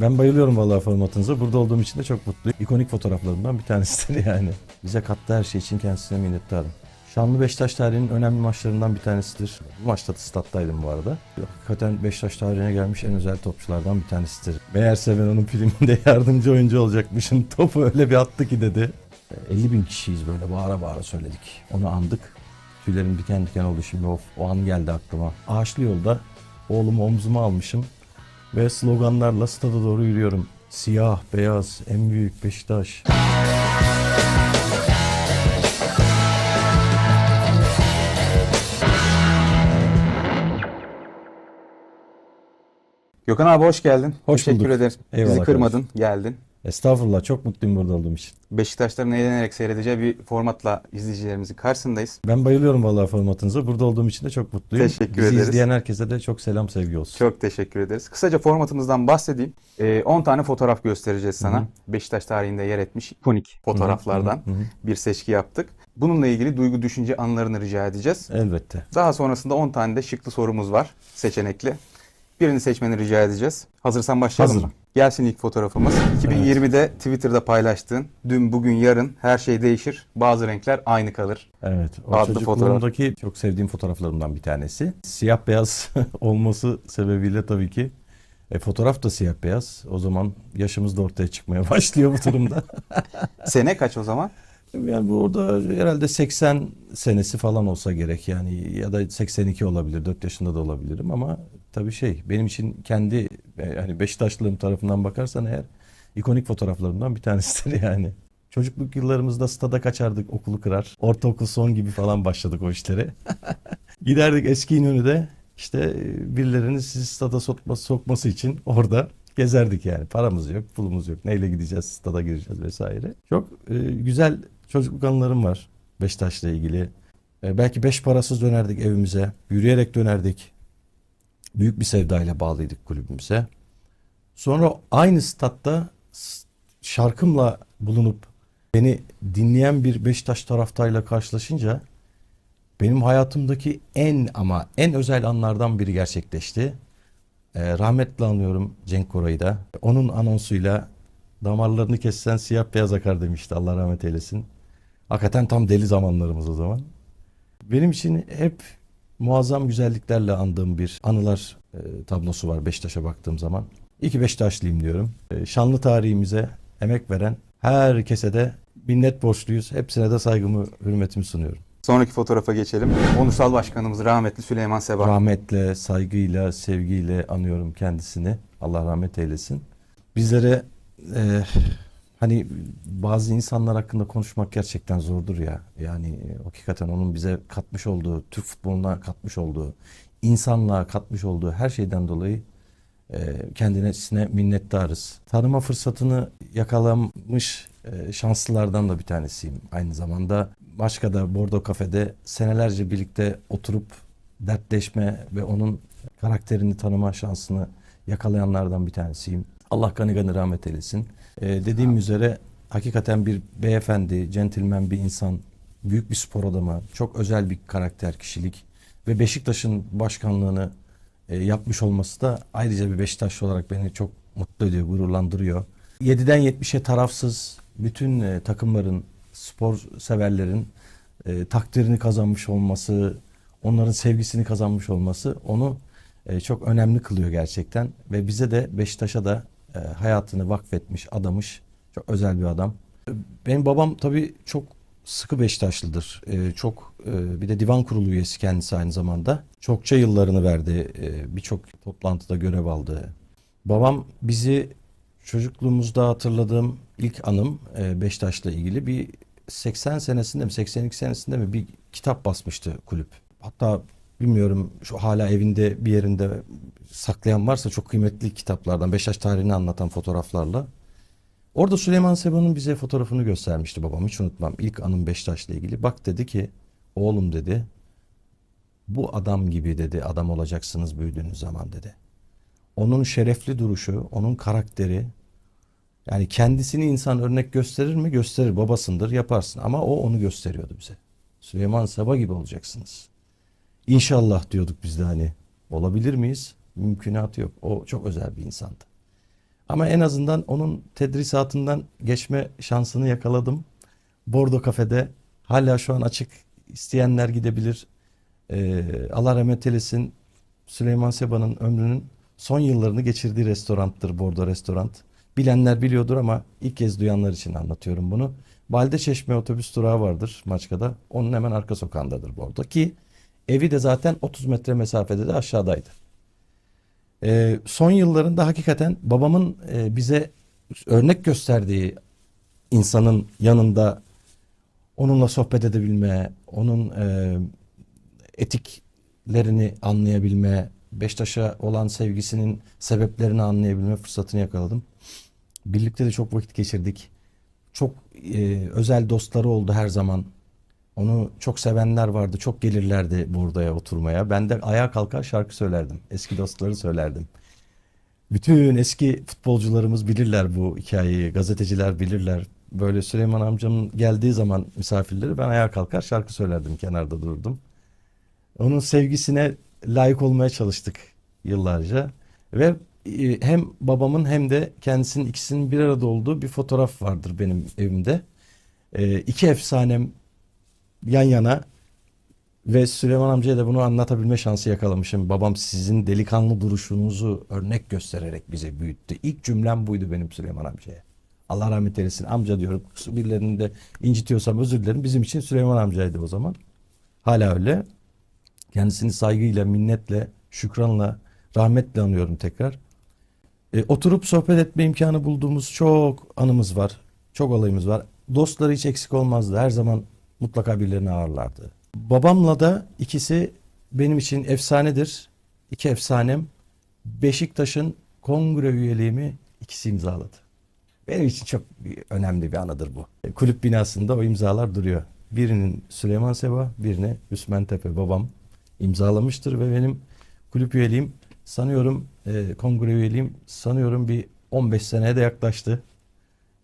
Ben bayılıyorum vallahi formatınıza. Burada olduğum için de çok mutluyum. İkonik fotoğraflarımdan bir tanesidir yani. Bize kattığı her şey için kendisine minnettarım. Şanlı Beşiktaş tarihinin önemli maçlarından bir tanesidir. Bu maçta da stat'taydım bu arada. Hakikaten Beşiktaş tarihine gelmiş en özel topçulardan bir tanesidir. Meğerse ben onun filminde yardımcı oyuncu olacakmışım. Topu öyle bir attı ki dedi. 50 bin kişiyiz böyle bağıra bağıra söyledik. Onu andık. Tüylerim diken diken oldu şimdi o, o an geldi aklıma. Ağaçlı yolda oğlumu omzuma almışım ve sloganlarla stada doğru yürüyorum. Siyah, beyaz, en büyük Beşiktaş. Gökhan abi hoş geldin. Hoş Teşekkür bulduk. ederiz. Eyvallah Bizi kırmadın, geldin. Estağfurullah çok mutluyum burada olduğum için. Beşiktaşların eğlenerek seyredeceği bir formatla izleyicilerimizin karşısındayız. Ben bayılıyorum vallahi formatınıza. Burada olduğum için de çok mutluyum. Teşekkür Bizi ederiz. izleyen herkese de çok selam sevgi olsun. Çok teşekkür ederiz. Kısaca formatımızdan bahsedeyim. Ee, 10 tane fotoğraf göstereceğiz sana. Hı hı. Beşiktaş tarihinde yer etmiş ikonik fotoğraflardan Hı hı, hı hı. bir seçki yaptık. Bununla ilgili duygu, düşünce anılarını rica edeceğiz. Elbette. Daha sonrasında 10 tane de şıklı sorumuz var seçenekli. Birini seçmeni rica edeceğiz. Hazırsan başlayalım Hazırım. mı? Gelsin ilk fotoğrafımız. 2020'de Twitter'da paylaştığın dün bugün yarın her şey değişir. Bazı renkler aynı kalır. Evet. O Adlı çocukluğumdaki çok sevdiğim fotoğraflarımdan bir tanesi. Siyah beyaz olması sebebiyle tabii ki e, fotoğraf da siyah beyaz. O zaman yaşımız da ortaya çıkmaya başlıyor bu durumda. Sene kaç o zaman? yani bu orada herhalde 80 senesi falan olsa gerek yani ya da 82 olabilir 4 yaşında da olabilirim ama tabii şey benim için kendi hani Beşiktaşlılığım tarafından bakarsan eğer ikonik fotoğraflarımdan bir tanesidir yani. Çocukluk yıllarımızda stada kaçardık okulu kırar. Ortaokul son gibi falan başladık o işlere. Giderdik eski İnönü'de işte e, birilerinin sizi stada sokması, sokması için orada gezerdik yani. Paramız yok, pulumuz yok. Neyle gideceğiz, stada gireceğiz vesaire. Çok e, güzel çocukluk anılarım var Beşiktaş'la ilgili. E, belki beş parasız dönerdik evimize. Yürüyerek dönerdik. Büyük bir sevdayla bağlıydık kulübümüze. Sonra aynı statta şarkımla bulunup beni dinleyen bir Beşiktaş taraftarıyla karşılaşınca benim hayatımdaki en ama en özel anlardan biri gerçekleşti. Ee, rahmetle anıyorum Cenk Koray'ı da. Onun anonsuyla damarlarını kessen siyah beyaz akar demişti Allah rahmet eylesin. Hakikaten tam deli zamanlarımız o zaman. Benim için hep muazzam güzelliklerle andığım bir anılar e, tablosu var Beşiktaş'a baktığım zaman. İyi ki Beşiktaşlıyım diyorum. E, şanlı tarihimize emek veren herkese de minnet borçluyuz. Hepsine de saygımı, hürmetimi sunuyorum. Sonraki fotoğrafa geçelim. Onursal Başkanımız rahmetli Süleyman Seba. Rahmetle, saygıyla, sevgiyle anıyorum kendisini. Allah rahmet eylesin. Bizlere e, hani bazı insanlar hakkında konuşmak gerçekten zordur ya. Yani e, hakikaten onun bize katmış olduğu, Türk futboluna katmış olduğu, insanlığa katmış olduğu her şeyden dolayı e, kendisine minnettarız. Tanıma fırsatını yakalamış e, şanslılardan da bir tanesiyim. Aynı zamanda Maçka'da, Bordo Kafe'de senelerce birlikte oturup dertleşme ve onun karakterini tanıma şansını yakalayanlardan bir tanesiyim. Allah gani gani rahmet eylesin. E, dediğim üzere hakikaten bir beyefendi, centilmen bir insan, büyük bir spor adamı, çok özel bir karakter, kişilik ve Beşiktaş'ın başkanlığını e, yapmış olması da ayrıca bir Beşiktaşlı olarak beni çok mutlu ediyor, gururlandırıyor. 7'den 70'e tarafsız bütün e, takımların, spor severlerin e, takdirini kazanmış olması, onların sevgisini kazanmış olması onu e, çok önemli kılıyor gerçekten. Ve bize de Beşiktaş'a da e, hayatını vakfetmiş, adamış çok özel bir adam. Benim babam tabii çok sıkı Beşiktaşlıdır. E, çok e, bir de divan kurulu üyesi kendisi aynı zamanda. Çokça yıllarını verdi. E, Birçok toplantıda görev aldı. Babam bizi çocukluğumuzda hatırladığım ilk anım e, Beşiktaş'la ilgili bir 80 senesinde mi 82 senesinde mi bir kitap basmıştı kulüp. Hatta bilmiyorum şu hala evinde bir yerinde saklayan varsa çok kıymetli kitaplardan Beşiktaş tarihini anlatan fotoğraflarla. Orada Süleyman Seba'nın bize fotoğrafını göstermişti babam hiç unutmam. İlk anım Beşiktaş'la ilgili. Bak dedi ki oğlum dedi bu adam gibi dedi adam olacaksınız büyüdüğünüz zaman dedi. Onun şerefli duruşu, onun karakteri yani kendisini insan örnek gösterir mi? Gösterir. Babasındır yaparsın. Ama o onu gösteriyordu bize. Süleyman Seba gibi olacaksınız. İnşallah diyorduk biz de hani. Olabilir miyiz? Mümkünatı yok. O çok özel bir insandı. Ama en azından onun tedrisatından geçme şansını yakaladım. Bordo Kafe'de hala şu an açık isteyenler gidebilir. Ee, Allah rahmet eylesin Süleyman Seba'nın ömrünün son yıllarını geçirdiği restoranttır Bordo Restoran. Bilenler biliyordur ama ilk kez duyanlar için anlatıyorum bunu. Balde Çeşme otobüs durağı vardır Maçka'da. Onun hemen arka sokağındadır Bordo ki evi de zaten 30 metre mesafede de aşağıdaydı. Ee, son yıllarında hakikaten babamın e, bize örnek gösterdiği insanın yanında onunla sohbet edebilme, onun e, etiklerini anlayabilme, Beşiktaş'a olan sevgisinin sebeplerini anlayabilme fırsatını yakaladım. Birlikte de çok vakit geçirdik. Çok e, özel dostları oldu her zaman. Onu çok sevenler vardı. Çok gelirlerdi buradaya oturmaya. Ben de ayağa kalkar şarkı söylerdim. Eski dostları söylerdim. Bütün eski futbolcularımız bilirler bu hikayeyi. Gazeteciler bilirler. Böyle Süleyman amcamın geldiği zaman misafirleri ben ayağa kalkar şarkı söylerdim. Kenarda dururdum. Onun sevgisine layık olmaya çalıştık yıllarca. Ve e, hem babamın hem de kendisinin ikisinin bir arada olduğu bir fotoğraf vardır benim evimde. E, iki efsanem yan yana ve Süleyman amcaya da bunu anlatabilme şansı yakalamışım. Babam sizin delikanlı duruşunuzu örnek göstererek bize büyüttü. İlk cümlem buydu benim Süleyman amcaya. Allah rahmet eylesin. Amca diyorum. Birilerini de incitiyorsam özür dilerim. Bizim için Süleyman amcaydı o zaman. Hala öyle. Kendisini saygıyla, minnetle, şükranla, rahmetle anıyorum tekrar. E, oturup sohbet etme imkanı bulduğumuz çok anımız var. Çok olayımız var. Dostları hiç eksik olmazdı. Her zaman mutlaka birilerini ağırlardı. Babamla da ikisi benim için efsanedir. İki efsanem. Beşiktaş'ın kongre üyeliğimi ikisi imzaladı. Benim için çok önemli bir anıdır bu. Kulüp binasında o imzalar duruyor. Birinin Süleyman Seba, birini Üsmen Tepe babam imzalamıştır ve benim kulüp üyeliğim sanıyorum e, kongre üyeliğim sanıyorum bir 15 seneye de yaklaştı.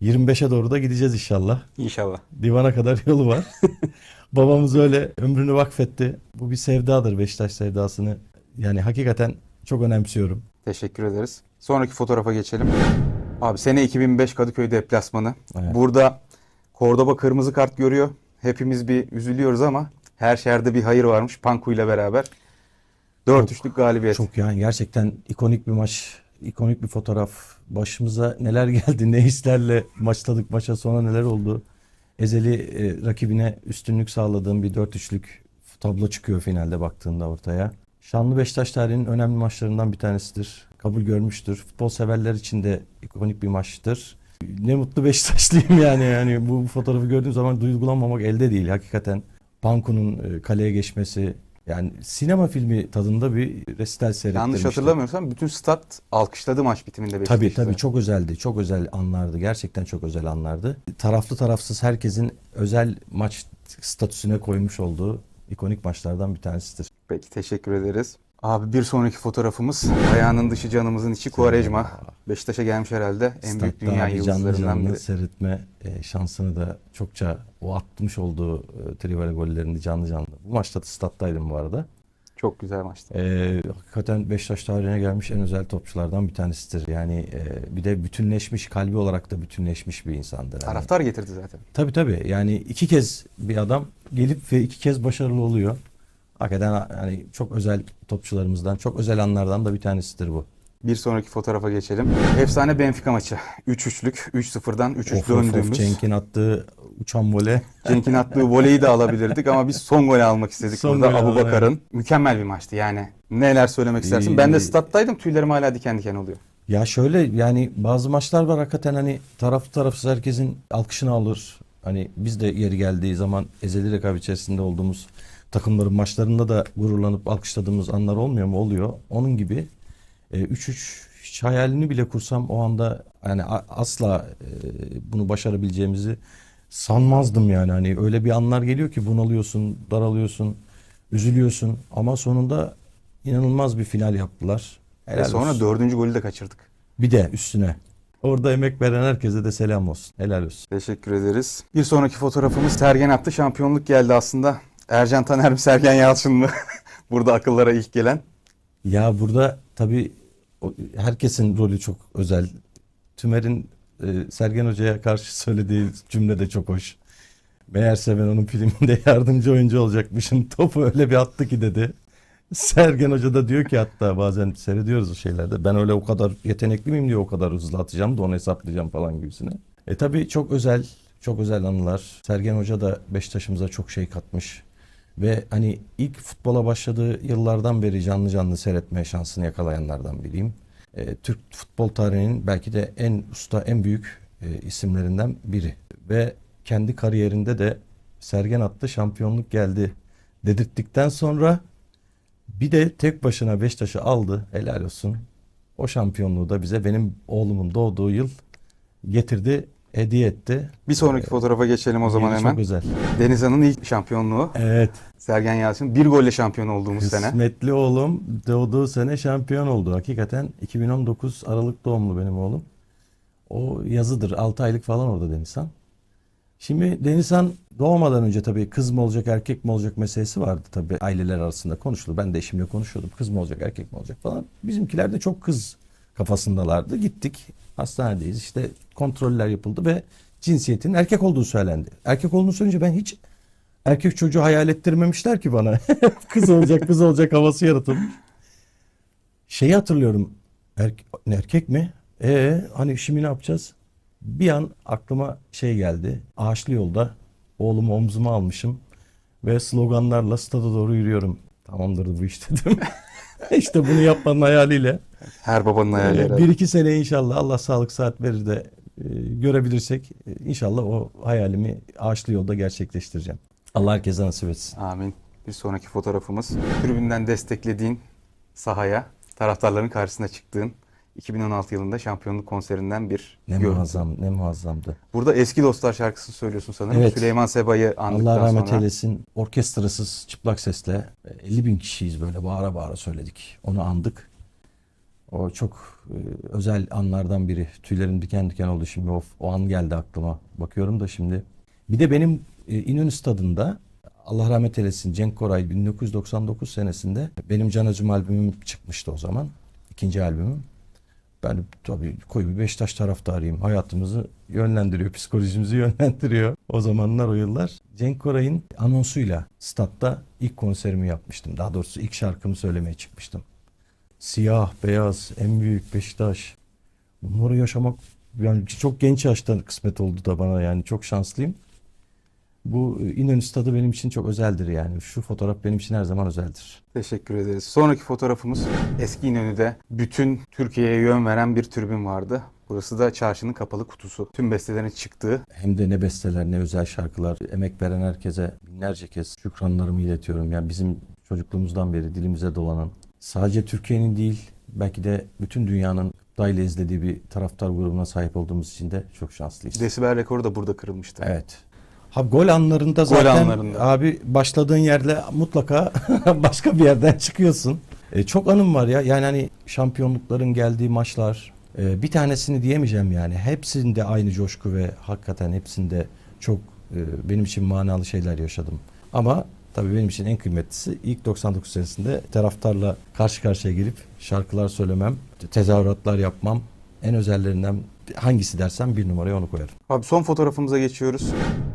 25'e doğru da gideceğiz inşallah. İnşallah. Divana kadar yolu var. Babamız öyle ömrünü vakfetti. Bu bir sevdadır Beşiktaş sevdasını. Yani hakikaten çok önemsiyorum. Teşekkür ederiz. Sonraki fotoğrafa geçelim. Abi sene 2005 Kadıköy deplasmanı. Evet. Burada Cordoba kırmızı kart görüyor. Hepimiz bir üzülüyoruz ama her şerde bir hayır varmış Panku ile beraber. 4-3'lük galibiyet. Çok yani gerçekten ikonik bir maç, ikonik bir fotoğraf. Başımıza neler geldi, ne hislerle maçladık maça sonra neler oldu. Ezeli e, rakibine üstünlük sağladığım bir 4-3'lük tablo çıkıyor finalde baktığında ortaya. Şanlı Beşiktaş tarihinin önemli maçlarından bir tanesidir. Kabul görmüştür. Futbol severler için de ikonik bir maçtır. Ne mutlu Beşiktaşlıyım yani. Yani bu fotoğrafı gördüğüm zaman duygulanmamak elde değil. Hakikaten Panku'nun e, kaleye geçmesi yani sinema filmi tadında bir resital Yanlış seyrettirmiştim. hatırlamıyorsam bütün stat alkışladı maç bitiminde Beşiktaş'ı. Tabii tabii çok özeldi. Çok özel anlardı. Gerçekten çok özel anlardı. Taraflı tarafsız herkesin özel maç statüsüne koymuş olduğu ikonik maçlardan bir tanesidir. Peki teşekkür ederiz. Abi bir sonraki fotoğrafımız ayağının dışı canımızın içi Quaresma. Beşiktaş'a gelmiş herhalde en büyük dünya abi canlı yıldızlarından canlı biri. seyretme e, şansını da çokça o atmış olduğu e, Trivela gollerini canlı canlı. Bu maçta da stat'taydım bu arada. Çok güzel maçtı. E, hakikaten Beşiktaş tarihine gelmiş en özel topçulardan bir tanesidir. Yani e, bir de bütünleşmiş, kalbi olarak da bütünleşmiş bir insandır. Hani- Taraftar getirdi zaten. Tabii tabii. Yani iki kez bir adam gelip ve iki kez başarılı oluyor. Hakikaten yani çok özel topçularımızdan, çok özel anlardan da bir tanesidir bu. Bir sonraki fotoğrafa geçelim. Efsane Benfica maçı. 3-3'lük, 3-0'dan 3-3 Of, of, döndüğümüz. Cenk'in attığı uçan vole. Cenk'in attığı voleyi de alabilirdik ama biz son golü almak istedik Son burada Abu Bakar'ın. Mükemmel bir maçtı yani. Neler söylemek istersin? Ben de stat'taydım tüylerim hala diken diken oluyor. Ya şöyle yani bazı maçlar var hakikaten hani taraflı tarafsız herkesin alkışını alır. Hani biz de yeri geldiği zaman ezeli rekabet içerisinde olduğumuz takımların maçlarında da gururlanıp alkışladığımız anlar olmuyor mu? Oluyor. Onun gibi e, 3-3 hiç hayalini bile kursam o anda yani asla e, bunu başarabileceğimizi sanmazdım yani. Hani öyle bir anlar geliyor ki bunalıyorsun, daralıyorsun, üzülüyorsun ama sonunda inanılmaz bir final yaptılar. Ve Helal sonra olsun. dördüncü golü de kaçırdık. Bir de üstüne. Orada emek veren herkese de selam olsun. Helal olsun. Teşekkür ederiz. Bir sonraki fotoğrafımız Sergen attı. Şampiyonluk geldi aslında. Ercan Taner mi Sergen Yalçın mı? Burada akıllara ilk gelen. Ya burada tabii herkesin rolü çok özel. Tümer'in e, Sergen Hoca'ya karşı söylediği cümle de çok hoş. Meğerse ben onun filminde yardımcı oyuncu olacakmışım. Topu öyle bir attı ki dedi. Sergen Hoca da diyor ki hatta bazen seyrediyoruz o şeylerde. Ben öyle o kadar yetenekli miyim diyor o kadar hızlı atacağım da onu hesaplayacağım falan gibisine. E tabii çok özel, çok özel anılar. Sergen Hoca da Beşiktaş'ımıza çok şey katmış. Ve hani ilk futbola başladığı yıllardan beri canlı canlı seyretme şansını yakalayanlardan biriyim. E, Türk futbol tarihinin belki de en usta, en büyük e, isimlerinden biri. Ve kendi kariyerinde de Sergen attı şampiyonluk geldi dedirttikten sonra bir de tek başına Beşiktaş'ı aldı. Helal olsun. O şampiyonluğu da bize benim oğlumun doğduğu yıl getirdi, hediye etti. Bir sonraki fotoğrafa geçelim o zaman Yeri hemen. Çok özel. Denizhan'ın ilk şampiyonluğu. Evet. Sergen Yalçın bir golle şampiyon olduğumuz sene. Kısmetli oğlum doğduğu sene şampiyon oldu. Hakikaten 2019 Aralık doğumlu benim oğlum. O yazıdır. 6 aylık falan orada Denizhan. Şimdi Denizhan doğmadan önce tabii kız mı olacak erkek mi olacak meselesi vardı tabii aileler arasında konuşuldu. Ben de eşimle konuşuyordum. Kız mı olacak erkek mi olacak falan. Bizimkiler de çok kız kafasındalardı. Gittik hastanedeyiz işte kontroller yapıldı ve cinsiyetinin erkek olduğu söylendi. Erkek olduğunu söyleyince ben hiç erkek çocuğu hayal ettirmemişler ki bana. kız olacak kız olacak havası yaratılmış. Şeyi hatırlıyorum. Erke- erkek mi? Ee hani şimdi ne yapacağız? Bir an aklıma şey geldi. Ağaçlı yolda oğlumu omzuma almışım ve sloganlarla stada doğru yürüyorum. Tamamdır bu iş dedim. işte bunu yapmanın hayaliyle. Her babanın hayali Ee, herhalde. bir iki sene inşallah Allah sağlık saat verir de e, görebilirsek e, inşallah o hayalimi ağaçlı yolda gerçekleştireceğim. Allah herkese nasip etsin. Amin. Bir sonraki fotoğrafımız. Tribünden desteklediğin sahaya, taraftarların karşısına çıktığın 2016 yılında şampiyonluk konserinden bir Ne görüntü. muazzam, ne muazzamdı. Burada Eski Dostlar şarkısını söylüyorsun sanırım. Evet. Süleyman Seba'yı andıktan Allah rahmet sonra. eylesin. Orkestrasız, çıplak sesle e, 50 bin kişiyiz böyle bağıra bağıra söyledik. Onu andık. O çok e, özel anlardan biri. Tüylerim diken diken oldu şimdi. O, o an geldi aklıma. Bakıyorum da şimdi. Bir de benim e, İnönü Stadı'nda Allah rahmet eylesin Cenk Koray 1999 senesinde benim Can Acım albümüm çıkmıştı o zaman. İkinci albümüm. Ben tabii koyu bir Beşiktaş taraftarıyım. Hayatımızı yönlendiriyor, psikolojimizi yönlendiriyor. O zamanlar o yıllar. Cenk Koray'ın anonsuyla statta ilk konserimi yapmıştım. Daha doğrusu ilk şarkımı söylemeye çıkmıştım. Siyah, beyaz, en büyük Beşiktaş. Bunları yaşamak yani çok genç yaşta kısmet oldu da bana yani çok şanslıyım. Bu İnönü Stadı benim için çok özeldir yani. Şu fotoğraf benim için her zaman özeldir. Teşekkür ederiz. Sonraki fotoğrafımız eski İnönü'de bütün Türkiye'ye yön veren bir tribün vardı. Burası da çarşının kapalı kutusu. Tüm bestelerin çıktığı. Hem de ne besteler ne özel şarkılar. Emek veren herkese binlerce kez şükranlarımı iletiyorum. Yani bizim çocukluğumuzdan beri dilimize dolanan sadece Türkiye'nin değil belki de bütün dünyanın gıptayla izlediği bir taraftar grubuna sahip olduğumuz için de çok şanslıyız. Desibel rekoru da burada kırılmıştı. Evet. Ha gol anlarında Gol zaten anlarında. abi başladığın yerle mutlaka başka bir yerden çıkıyorsun. E, çok anım var ya. Yani hani şampiyonlukların geldiği maçlar e, bir tanesini diyemeyeceğim yani. Hepsinde aynı coşku ve hakikaten hepsinde çok e, benim için manalı şeyler yaşadım. Ama tabii benim için en kıymetlisi ilk 99 senesinde taraftarla karşı karşıya gelip şarkılar söylemem, tezahüratlar yapmam. En özellerinden hangisi dersen bir numaraya onu koyarım. Abi son fotoğrafımıza geçiyoruz.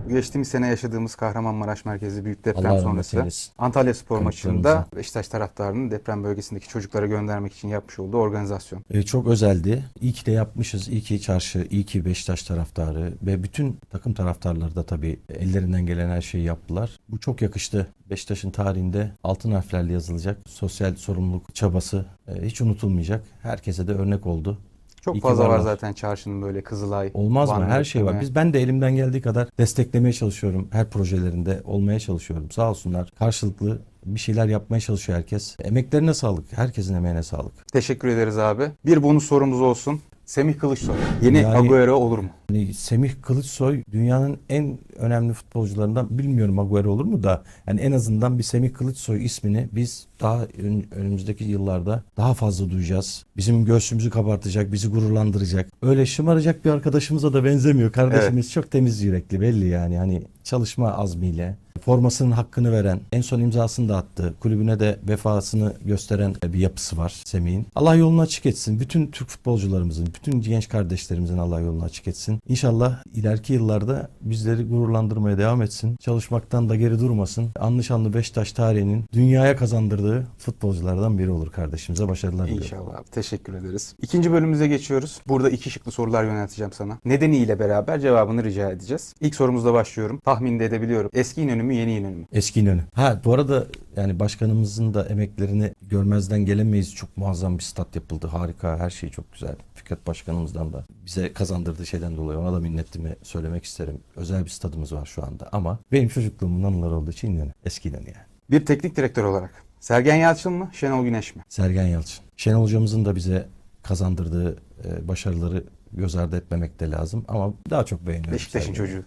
Geçtiğimiz sene yaşadığımız Kahramanmaraş merkezli büyük deprem Allah sonrası. Antalya Spor maçında Beşiktaş taraftarının deprem bölgesindeki çocuklara göndermek için yapmış olduğu organizasyon. E, çok özeldi. İyi ki de yapmışız. İyi ki çarşı, iyi ki Beşiktaş taraftarı ve bütün takım taraftarları da tabii ellerinden gelen her şeyi yaptılar. Bu çok yakıştı. Beşiktaş'ın tarihinde altın harflerle yazılacak sosyal sorumluluk çabası e, hiç unutulmayacak. Herkese de örnek oldu. Çok İyi fazla var zaten çarşının böyle Kızılay. Olmaz mı? Her şey var. Biz ben de elimden geldiği kadar desteklemeye çalışıyorum. Her projelerinde olmaya çalışıyorum. Sağ olsunlar. Karşılıklı bir şeyler yapmaya çalışıyor herkes. Emeklerine sağlık. Herkesin emeğine sağlık. Teşekkür ederiz abi. Bir bonus sorumuz olsun. Semih Kılıçsoy. Yeni Yani- Agüero olur mu? Hani Semih Kılıçsoy dünyanın en önemli futbolcularından bilmiyorum Agüero olur mu da yani en azından bir Semih Kılıçsoy ismini biz daha ön- önümüzdeki yıllarda daha fazla duyacağız. Bizim göğsümüzü kabartacak, bizi gururlandıracak. Öyle şımaracak bir arkadaşımıza da benzemiyor. Kardeşimiz çok temiz yürekli belli yani hani çalışma azmiyle formasının hakkını veren, en son imzasını da attı. Kulübüne de vefasını gösteren bir yapısı var Semih'in. Allah yolunu açık etsin. Bütün Türk futbolcularımızın, bütün genç kardeşlerimizin Allah yolunu açık etsin. İnşallah ileriki yıllarda bizleri gururlandırmaya devam etsin. Çalışmaktan da geri durmasın. Anlı şanlı Beşiktaş tarihinin dünyaya kazandırdığı futbolculardan biri olur kardeşimize. Başarılar diliyorum. İnşallah abi. Teşekkür ederiz. İkinci bölümümüze geçiyoruz. Burada iki şıklı sorular yönelteceğim sana. Nedeniyle beraber cevabını rica edeceğiz. İlk sorumuzla başlıyorum. Tahmin de edebiliyorum. Eski İnönü mü yeni İnönü mü? Eski İnönü. Ha bu arada yani başkanımızın da emeklerini görmezden gelemeyiz. Çok muazzam bir stat yapıldı. Harika. Her şey çok güzel. Fikret Başkanımızdan da bize kazandırdığı şeyden dolayı ona da minnetimi söylemek isterim. Özel bir stadımız var şu anda ama benim çocukluğumun anıları olduğu için İnönü. Eski İnönü yani. Bir teknik direktör olarak. Sergen Yalçın mı? Şenol Güneş mi? Sergen Yalçın. Şenol hocamızın da bize kazandırdığı e, başarıları göz ardı etmemek de lazım ama daha çok beğeniyorum. Beşiktaş'ın çocuğu.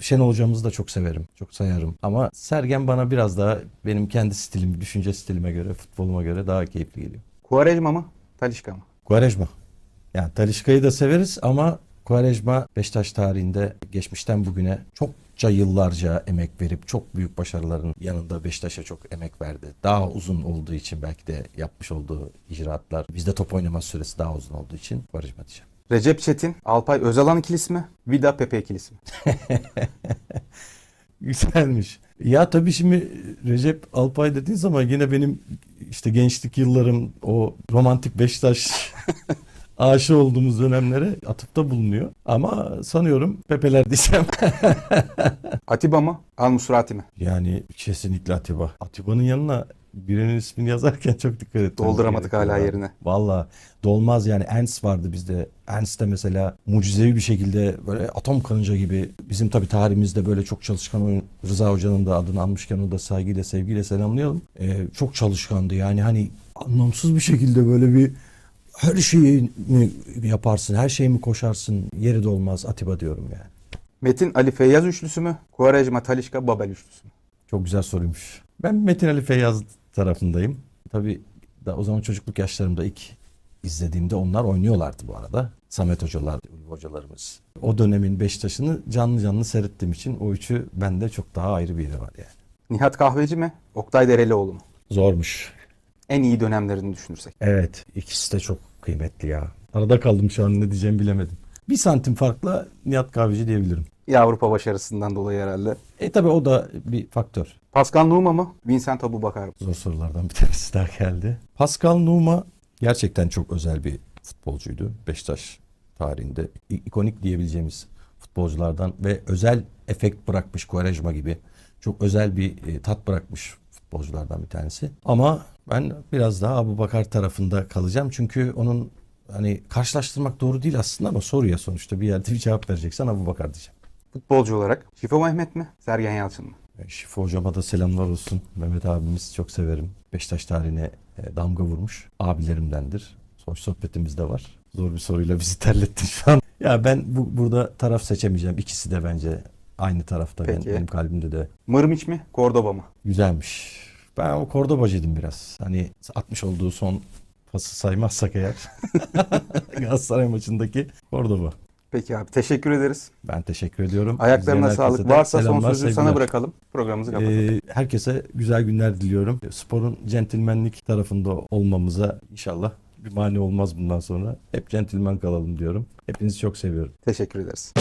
Şenol hocamızı da çok severim. Çok sayarım. Ama Sergen bana biraz daha benim kendi stilim, düşünce stilime göre, futboluma göre daha keyifli geliyor. Quaresma mı? Talişka mı? Quaresma. Yani Talişka'yı da severiz ama Quaresma Beşiktaş tarihinde geçmişten bugüne çokça yıllarca emek verip çok büyük başarıların yanında Beşiktaş'a çok emek verdi. Daha uzun olduğu için belki de yapmış olduğu icraatlar bizde top oynama süresi daha uzun olduğu için Quaresma diyeceğim. Recep Çetin, Alpay Özalan ikilisi mi? Vida Pepe ikilisi mi? Güzelmiş. Ya tabii şimdi Recep Alpay dediğin zaman yine benim işte gençlik yıllarım o romantik Beşiktaş aşı olduğumuz dönemlere atıfta bulunuyor. Ama sanıyorum Pepeler diyeceğim. Atiba mı? Al Musrati mi? yani kesinlikle Atiba. Atiba'nın yanına birinin ismini yazarken çok dikkat ettim. Dolduramadık hala yerine. Valla dolmaz yani Ernst vardı bizde. Ernst de mesela mucizevi bir şekilde böyle atom kanınca gibi bizim tabii tarihimizde böyle çok çalışkan oyun Rıza Hoca'nın da adını almışken onu da saygıyla sevgiyle selamlayalım. Ee, çok çalışkandı yani hani anlamsız bir şekilde böyle bir her şeyi mi yaparsın, her şeyi mi koşarsın yeri de olmaz Atiba diyorum yani. Metin Ali Feyyaz üçlüsü mü? Quaresma, Talişka, Babel üçlüsü mü? Çok güzel soruymuş. Ben Metin Ali Feyyaz tarafındayım. Tabii da o zaman çocukluk yaşlarımda ilk izlediğimde onlar oynuyorlardı bu arada. Samet hocalar, Ulvi hocalarımız. O dönemin Beşiktaş'ını canlı canlı seyrettiğim için o üçü bende çok daha ayrı bir yeri var yani. Nihat Kahveci mi? Oktay Derelioğlu mu? Zormuş. En iyi dönemlerini düşünürsek. Evet ikisi de çok kıymetli ya. Arada kaldım şu an ne diyeceğimi bilemedim. Bir santim farkla Nihat Kahveci diyebilirim. Avrupa başarısından dolayı herhalde. E tabii o da bir faktör. Pascal Numa mı? Vincent Abubakar mı? Zor sorulardan bir tanesi daha geldi. Pascal Numa gerçekten çok özel bir futbolcuydu. Beşiktaş tarihinde ikonik diyebileceğimiz futbolculardan ve özel efekt bırakmış Quaresma gibi. Çok özel bir e, tat bırakmış futbolculardan bir tanesi. Ama ben biraz daha Abu Bakar tarafında kalacağım. Çünkü onun hani karşılaştırmak doğru değil aslında ama soruya sonuçta bir yerde bir cevap vereceksen Abu Bakar diyeceğim. Futbolcu olarak Şifo Mehmet mi? Sergen Yalçın mı? E, Şifo hocama da selamlar olsun. Mehmet abimiz çok severim. Beşiktaş tarihine e, damga vurmuş. Abilerimdendir. Hoş sohbetimiz de var. Zor bir soruyla bizi terlettin şu an. Ya ben bu burada taraf seçemeyeceğim. İkisi de bence aynı tarafta. Ben, Peki. benim kalbimde de Mırmiç mi? Cordoba mı? güzelmiş. Ben o Kordobacıydım biraz. Hani atmış olduğu son pası saymazsak eğer. Galatasaray maçındaki Kordoba. Peki abi teşekkür ederiz. Ben teşekkür ediyorum. Ayaklarına sağlık. Varsa son sözü sana sevgiler. bırakalım. Programımızı kapatalım. Ee, herkese güzel günler diliyorum. Sporun centilmenlik tarafında olmamıza inşallah bir mani olmaz bundan sonra. Hep centilmen kalalım diyorum. Hepinizi çok seviyorum. Teşekkür ederiz.